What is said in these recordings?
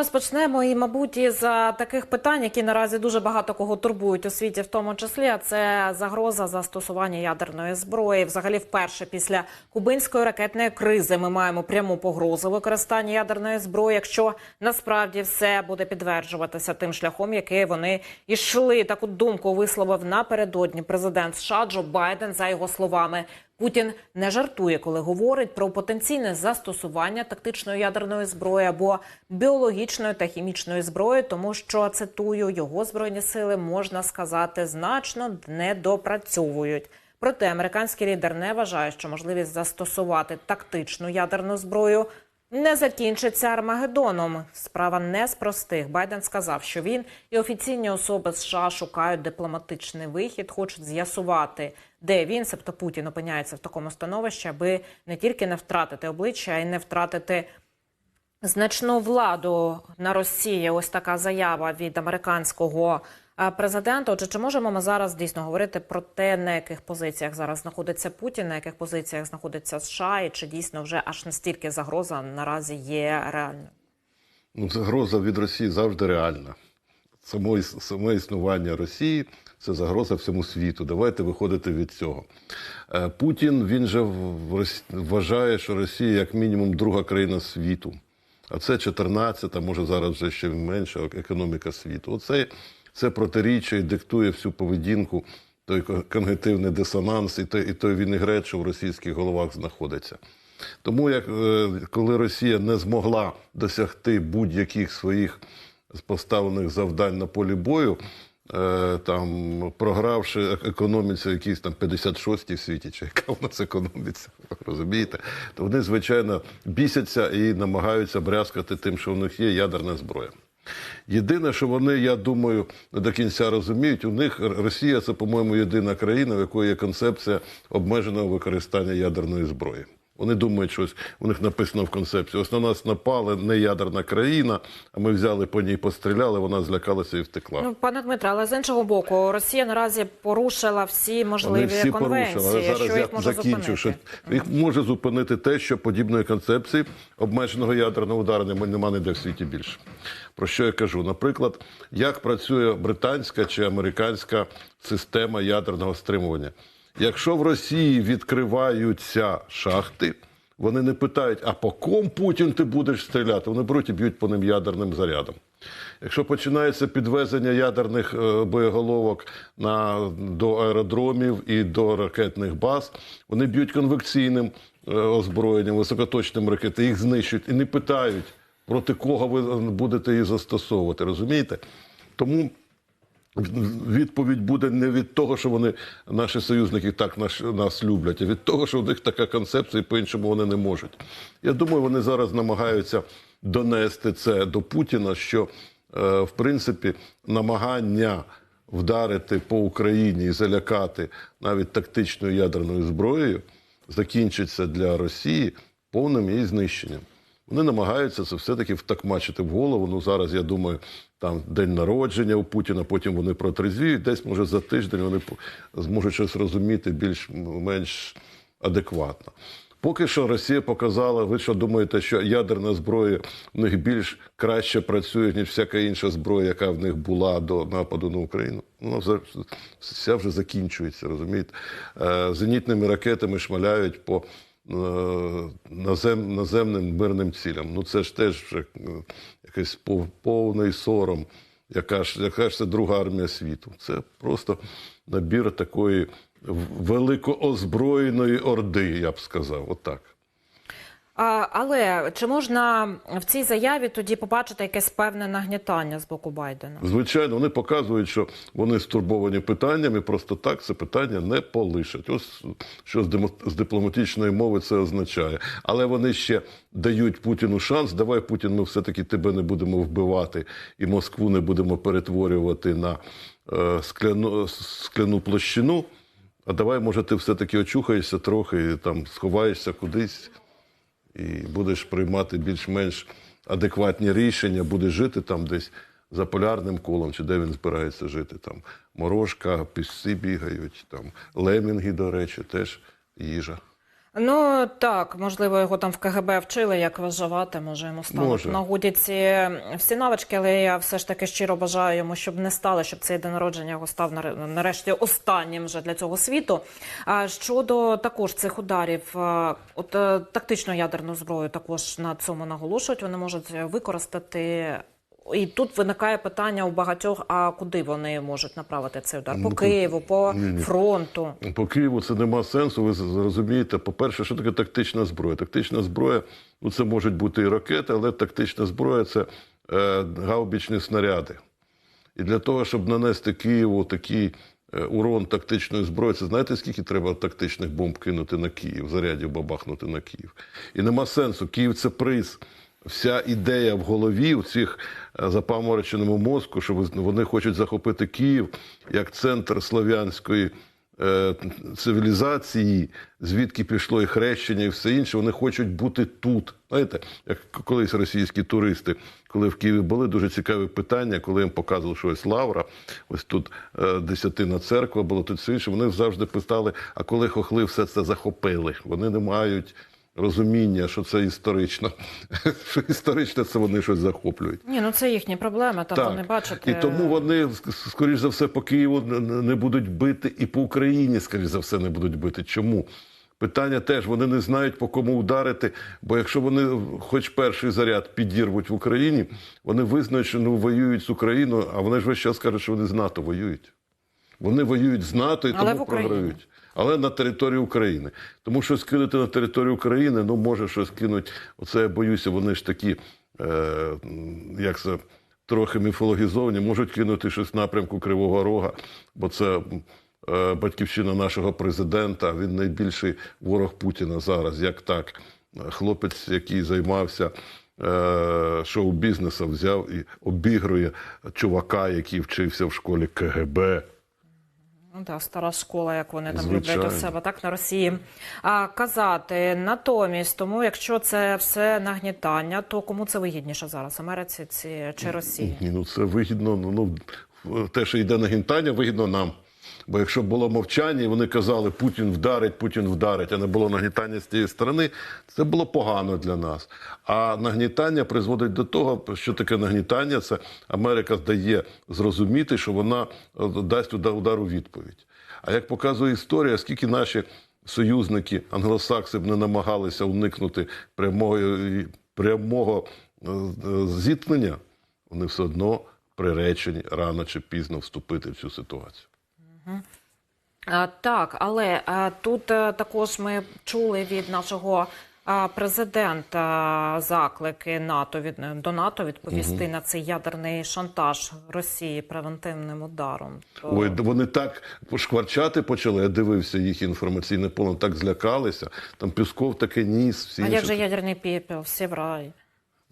розпочнемо і, мабуть, із таких питань, які наразі дуже багато кого турбують у світі, в тому числі а це загроза застосування ядерної зброї. Взагалі, вперше після кубинської ракетної кризи ми маємо пряму погрозу використання ядерної зброї, якщо насправді все буде підтверджуватися тим шляхом, який вони йшли. Таку думку висловив напередодні президент США Джо Байден. За його словами, Путін не жартує, коли говорить про потенційне застосування тактичної ядерної зброї або біологічної та хімічної зброї, тому що цитую його збройні сили можна сказати значно недопрацьовують. Проте американський лідер не вважає, що можливість застосувати тактичну ядерну зброю не закінчиться Армагеддоном. Справа не з простих. Байден сказав, що він і офіційні особи США шукають дипломатичний вихід, хочуть з'ясувати, де він, себто Путін, опиняється в такому становищі, аби не тільки не втратити обличчя, а й не втратити значну владу на Росії. Ось така заява від американського президента. Отже, чи можемо ми зараз дійсно говорити про те, на яких позиціях зараз знаходиться Путін, на яких позиціях знаходиться США, і чи дійсно вже аж настільки загроза наразі є реальною? Ну, загроза від Росії завжди реальна. Само, саме існування Росії це загроза всьому світу. Давайте виходити від цього. Е, Путін він же вважає, що Росія як мінімум друга країна світу. А це 14-та, може зараз вже ще менша економіка світу. Оце це протиріччя і диктує всю поведінку, той ко- когнитивний дисонанс і той, і той вінегрет, що в російських головах знаходиться. Тому, як е, коли Росія не змогла досягти будь-яких своїх поставлених завдань на полі бою, е, там програвши ек- економіці якісь там 56 в світі, чи яка у нас економіця, розумієте, то вони, звичайно, бісяться і намагаються брязкати тим, що у них є ядерна зброя. Єдине, що вони, я думаю, до кінця розуміють, у них Росія це, по-моєму, єдина країна, в якої є концепція обмеженого використання ядерної зброї. Вони думають, що у них написано в концепції. Ось на нас напали не ядерна країна, а ми взяли по ній, постріляли, вона злякалася і втекла. Ну, пане Дмитре, але з іншого боку, Росія наразі порушила всі можливі Вони всі конвенції. порушили. Але зараз що я їх може закінчу. Що їх може зупинити те, що подібної концепції обмеженого ядерного удару нема- нема ніде в світі більше. Про що я кажу? Наприклад, як працює британська чи американська система ядерного стримування. Якщо в Росії відкриваються шахти, вони не питають, а по ком Путін ти будеш стріляти? Вони беруть і б'ють по ним ядерним зарядом. Якщо починається підвезення ядерних е, боєголовок на, до аеродромів і до ракетних баз, вони б'ють конвекційним е, озброєнням, високоточним ракети, їх знищують і не питають, проти кого ви будете її застосовувати. Розумієте? Тому відповідь буде не від того, що вони наші союзники так нас, нас люблять, а від того, що в них така концепція, і по-іншому вони не можуть. Я думаю, вони зараз намагаються донести це до Путіна, що е, в принципі намагання вдарити по Україні і залякати навіть тактичною ядерною зброєю закінчиться для Росії повним її знищенням. Вони намагаються це все-таки втакмачити в голову. Ну зараз я думаю, там день народження у Путіна, потім вони протрезвіють. Десь може за тиждень вони зможуть щось розуміти більш-менш адекватно. Поки що Росія показала, ви що думаєте, що ядерна зброя в них більш краще працює, ніж всяка інша зброя, яка в них була до нападу на Україну? Ну, вже- вся вже закінчується, розумієте? Е, Зенітними ракетами шмаляють по назем, наземним мирним цілям. Ну це ж теж вже е, якийсь пов- повний сором. Яка ж, яка ж це друга армія світу? Це просто набір такої великоозброєної орди, я б сказав. Отак. Але чи можна в цій заяві тоді побачити якесь певне нагнітання з боку Байдена? Звичайно, вони показують, що вони стурбовані питаннями, просто так це питання не полишать. Ось що з дипломатичної мови це означає. Але вони ще дають Путіну шанс. Давай, Путін, ми все-таки тебе не будемо вбивати і Москву не будемо перетворювати на е, скляну, скляну площину. А давай, може, ти все-таки очухаєшся трохи, і там сховаєшся кудись і будеш приймати більш-менш адекватні рішення, будеш жити там десь за полярним колом, чи де він збирається жити. Там морожка, пісці бігають, там лемінги, до речі, теж їжа. Ну так, можливо, його там в КГБ вчили, як виживати. Може йому стало Може. нагоді ці всі навички, але я все ж таки щиро бажаю йому, щоб не стало, щоб цей день народження його став наре- нарешті останнім вже для цього світу. А щодо також цих ударів, от е, тактичну ядерну зброю також на цьому наголошують. Вони можуть використати. І тут виникає питання у багатьох: а куди вони можуть направити цей удар? По Ну, Києву, по ні-ні. фронту. По Києву це нема сенсу. Ви зрозумієте, по-перше, що таке тактична зброя? Тактична зброя, ну це можуть бути і ракети, але тактична зброя це е, гаубічні снаряди. І для того, щоб нанести Києву такий е, урон тактичної зброї, це знаєте, скільки треба тактичних бомб кинути на Київ, зарядів бабахнути на Київ. І нема сенсу. Київ це приз. Вся ідея в голові у цих е, запамороченому мозку, що вони хочуть захопити Київ як центр слов'янської е, цивілізації, звідки пішло і хрещення, і все інше, вони хочуть бути тут. Знаєте, як колись російські туристи, коли в Києві були дуже цікаві питання, коли їм показували, що ось Лавра, ось тут е, десятина церква була, тут все інше. Вони завжди питали, а коли хохли все це захопили? Вони не мають. Розуміння, що це історично, що історично це вони щось захоплюють. Ні, ну це їхні проблеми. Там вони бачите. І тому вони, скоріш за все, по Києву не будуть бити, і по Україні, скоріш за все, не будуть бити. Чому? Питання теж, вони не знають, по кому ударити, бо якщо вони хоч перший заряд підірвуть в Україні, вони визнають, що не воюють з Україною, а вони ж весь час кажуть, що вони з НАТО воюють. Вони воюють з НАТО і Але тому програють. Але на території України. Тому що скинути на територію України, ну може щось кинуть. Оце я боюся, вони ж такі, е, як це, трохи міфологізовані, можуть кинути щось в напрямку Кривого Рога, бо це е, батьківщина нашого президента. Він найбільший ворог Путіна зараз. Як так? Хлопець, який займався е, шоу-бізнесом, взяв і обігрує чувака, який вчився в школі КГБ. Ну, та, стара школа, як вони там Звичайно. люблять у себе, так на Росії. А казати натомість, тому якщо це все нагнітання, то кому це вигідніше зараз? Америці ці чи Росії? Ні, ну це вигідно. Ну, ну те, що йде нагнітання, вигідно нам. Бо якщо було мовчання, і вони казали, Путін вдарить, Путін вдарить, а не було нагнітання з тієї сторони, це було погано для нас. А нагнітання призводить до того, що таке нагнітання, це Америка дає зрозуміти, що вона е, дасть уда- удар у відповідь. А як показує історія, скільки наші союзники, англосакси б не намагалися уникнути прямого, прямого е, е, зіткнення, вони все одно приречені рано чи пізно вступити в цю ситуацію. А, так, але тут також ми чули від нашого президента заклики НАТО від до НАТО відповісти на цей ядерний шантаж Росії превентивним ударом. То- Ой, вони так шкварчати почали. Я дивився їх інформаційне поле, так злякалися. Там Пісков таке ніс. Всі а інші. як же ядерний пепел? Всі в рай.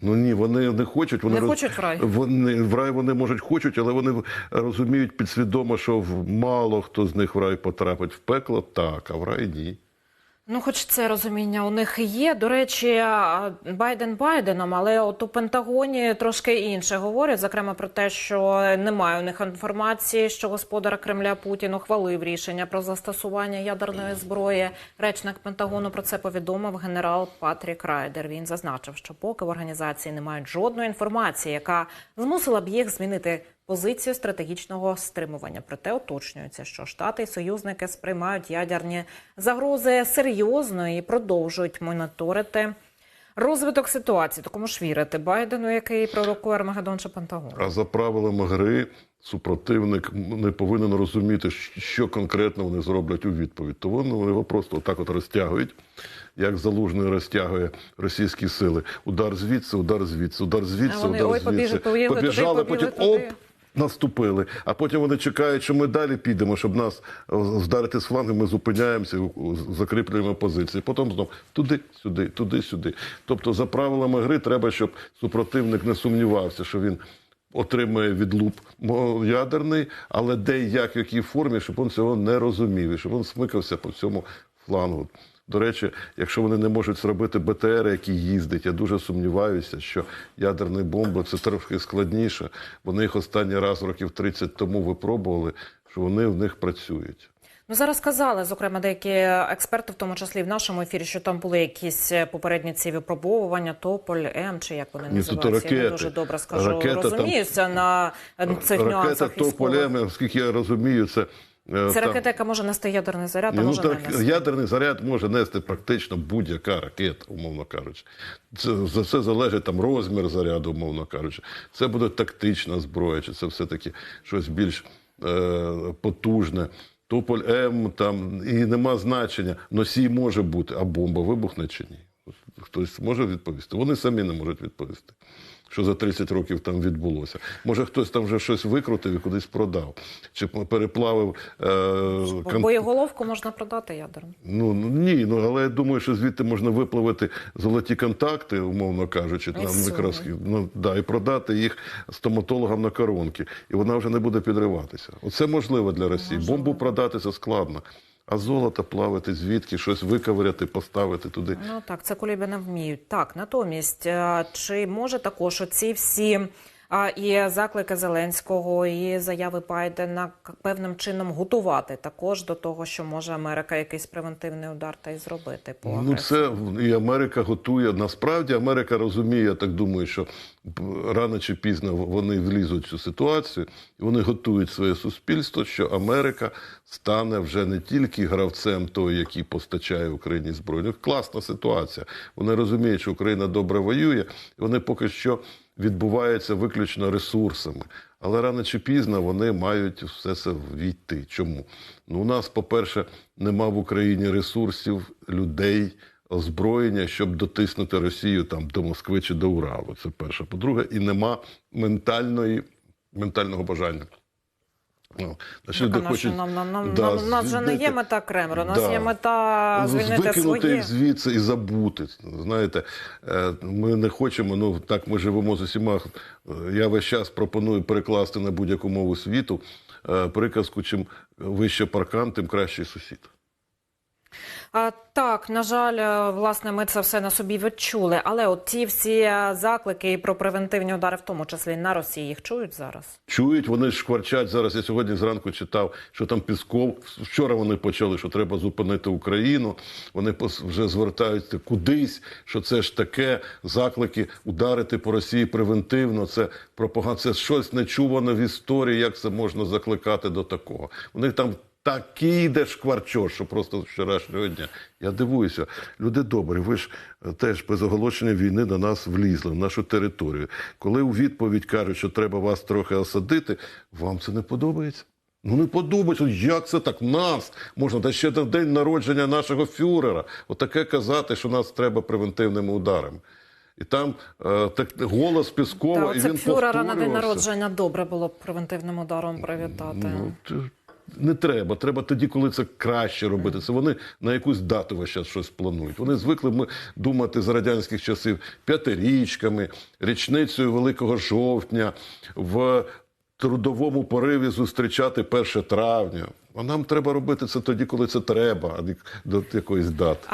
Ну ні, вони не хочуть. Вони Не роз- хочуть в рай? Вони в рай вони можуть хочуть, але вони розуміють підсвідомо, що мало хто з них в рай потрапить в пекло, так, а в рай ні. Ну, хоч це розуміння у них є. До речі, Байден Байденом, але от у Пентагоні трошки інше говорять, зокрема про те, що немає у них інформації, що господар Кремля Путін ухвалив рішення про застосування ядерної зброї. Речник Пентагону про це повідомив генерал Патрік Райдер. Він зазначив, що поки в організації не мають жодної інформації, яка змусила б їх змінити позицію стратегічного стримування. Проте уточнюється, що штати і союзники сприймають ядерні загрози серйозно і продовжують моніторити розвиток ситуації. Такому ж вірити Байдену, який пророкує Армагеддон чи Пентагон. А за правилами гри супротивник не повинен розуміти, що конкретно вони зроблять у відповідь. То вони його просто отак от розтягують, як залужний розтягує російські сили. Удар звідси, удар звідси, удар звідси, А вони, удар ой, звідси. побіжали, туди, Побіжали, побігли потім оп. Наступили, а потім вони чекають, що ми далі підемо, щоб нас е, вдарити з флангу, ми зупиняємося, закріплюємо позиції. Потім знов туди, сюди, туди, сюди. Тобто, за правилами гри треба, щоб супротивник не сумнівався, що він отримує відлуп ядерний, але де як, в якій формі, щоб він цього не розумів, і щоб він смикався по цьому флангу. До речі, якщо вони не можуть зробити БТР, який їздить, я дуже сумніваюся, що ядерні бомби це трохи складніше. Вони їх останній раз років 30 тому випробували, що вони в них працюють. Ну, зараз казали, зокрема, деякі експерти, в тому числі в нашому ефірі, що там були якісь попередні ці випробовування, Тополь, М, чи як вони Ні, називаються. Я не дуже добре скажу. Ракета там- Розуміюся на цих Ракета нюансах то військових. полеми, оскільки я розумію, це. Е, Це ракета, яка може нести ядерний заряд, а ну, може не нести. ядерний заряд може нести практично будь-яка ракета, умовно кажучи. Це, за це залежить там розмір заряду, умовно кажучи. Це буде тактична зброя, чи це все-таки щось більш е, потужне. Туполь М там і нема значення. Носій може бути, а бомба вибухне чи ні? Хтось може відповісти? Вони самі не можуть відповісти. Що за 30 років там відбулося? Може, хтось там вже щось викрутив і кудись продав, чи переплавив е, кон- Боєголовку можна продати ядерну. Ну ну, ні, ну але я думаю, що звідти можна виплавити золоті контакти, умовно кажучи, там мікроскіп, ну да, і продати їх стоматологам на коронки, і вона вже не буде підриватися. Оце можливо для Росії. Бомбу продати це складно. А золото плавити звідки, щось виковиряти, поставити туди. Ну так, це кулібіни вміють. Так, натомість, е, чи може також оці всі а, і заклики Зеленського, і заяви Байдена певним чином готувати також до того, що може Америка якийсь превентивний удар та й зробити по Ну, це і Америка готує. Насправді Америка розуміє, я так думаю, що рано чи пізно вони влізуть в цю ситуацію, і вони готують своє суспільство, що Америка стане вже не тільки гравцем той, який постачає Україні зброю. Класна ситуація. Вони розуміють, що Україна добре воює, і вони поки що відбуваються виключно ресурсами. Але рано чи пізно вони мають все це війти. Чому? Ну, у нас, по-перше, нема в Україні ресурсів, людей, озброєння, щоб дотиснути Росію там до Москви чи до Уралу. Це перше. По-друге, і нема ментальної, ментального бажання. Ну, а люди хочуть, нам, нам, нам, да, нам, у нас вже не є мета Кремля, у нас Да. є мета звільнити викинути своє. їх звідси і забути. Знаєте, е, ми не хочемо, ну так ми живемо з усіма. Я весь час пропоную перекласти на будь-яку мову світу е, приказку, чим вище паркан, тим кращий сусід. А, так, на жаль, е, власне, ми це все на собі відчули. Але от ті всі е, заклики про превентивні удари, в тому числі на Росії, їх чують зараз. Чують, вони ж шкварчать зараз. Я сьогодні зранку читав, що там Пісков. Вчора вони почали, що треба зупинити Україну. Вони вже звертаються кудись, що це ж таке заклики ударити по Росії превентивно. Це пропаганда, це щось нечуване в історії. Як це можна закликати до такого? Вони там. Такий йде шкварчор, що просто з вчорашнього дня. Я дивуюся. Люди добрі, ви ж е, теж без оголошення війни на нас влізли, в нашу територію. Коли у відповідь кажуть, що треба вас трохи осадити, вам це не подобається? Ну не подобається. Як це так? Нас можна та ще на день народження нашого фюрера. Отаке казати, що нас треба превентивними ударами. І там е, так голос Піскова, Та і він фюрера на день народження добре було б превентивним ударом привітати. Ну, не треба. Треба тоді, коли це краще робити. Це вони на якусь дату весь час щось планують. Вони звикли ми думати з радянських часів п'ятирічками, річницею Великого жовтня, в трудовому пориві зустрічати 1 травня. А нам треба робити це тоді, коли це треба, а до якоїсь дати.